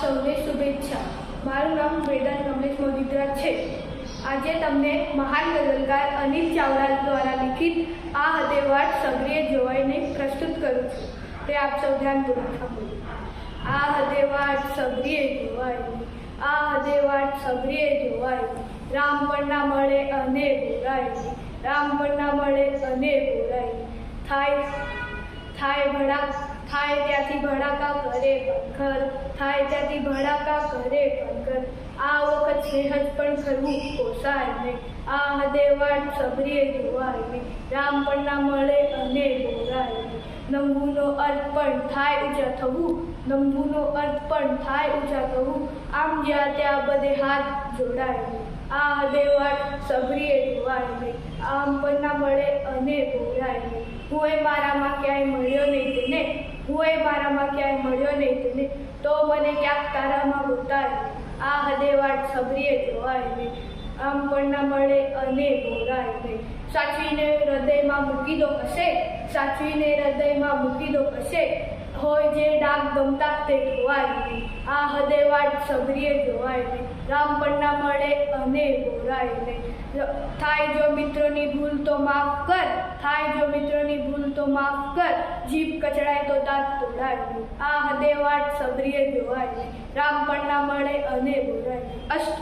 સૌને શુભેચ્છા. મારું નામ વેદાંત કમલેશ મોદીદ્રા છે. આજે તમને મહાન ગઝલકાર અનિલ ચાવડા દ્વારા લિખિત આ હદેવાટ સક્રિય જોવાઈને પ્રસ્તુત કરું છું. તે આપ સૌ ધ્યાનપૂર્વક સાંભળો આ હદેવાટ સક્રિય જોવાય આ હદેવાટ સક્રિય જોવાય રામ પણ ના મળે અને બોલાય રામ પણ ના મળે અને બોલાય થાય થાય ભડા થાય ત્યાંથી ભડાકા કરે પંખર થાય ત્યાંથી ભડાકા કરે પંખર આ વખત સેહજ પણ કરવું પોસાય નહીં. આ હદે વાટ સબરીએ જોવાય નહીં. રામ પણ ના મળે અને બોલાય નહીં. અર્થ પણ થાય ઊંચા થવું. નમવું અર્થ પણ થાય ઊંચા થવું. આમ જ્યાં ત્યાં બધે હાથ જોડાય આ સબરીએ જોવાય નહીં. આમ પણ ના મળે અને બોલાય નહીં. હું એ મારામાં ક્યાંય મળ્યો નહીં તેને. હું એ મારામાં ક્યાંય મળ્યો નહીં તેને. તો મને ક્યાંક તારામાં ઉતાર. આ હદે વાટ સબરીએ જોવાય નહીં. આમ પણ ના મળે અને બોલાય નહીં. સાચવીને હૃદયમાં મૂકી દો કશે? સાચવીને હૃદયમાં મૂકી દો કશે? હોય જે ડાક ગમતા તે નહીં. આ હદે વાટ સબરીએ જોવાય નહીં. રામ પન્ના મળે અને બોલાય નહીં. થાય જો મિત્રોની ભૂલ તો માફ કર, થાય જો મિત્રોની ભૂલ તો માફ કર, જીભ કચડાય તો દાંત તોડાય આ હદે વાટ સબરીએ જોવાય નહીં. રામ પન્ના મળે અને બોલાય અષ્ટ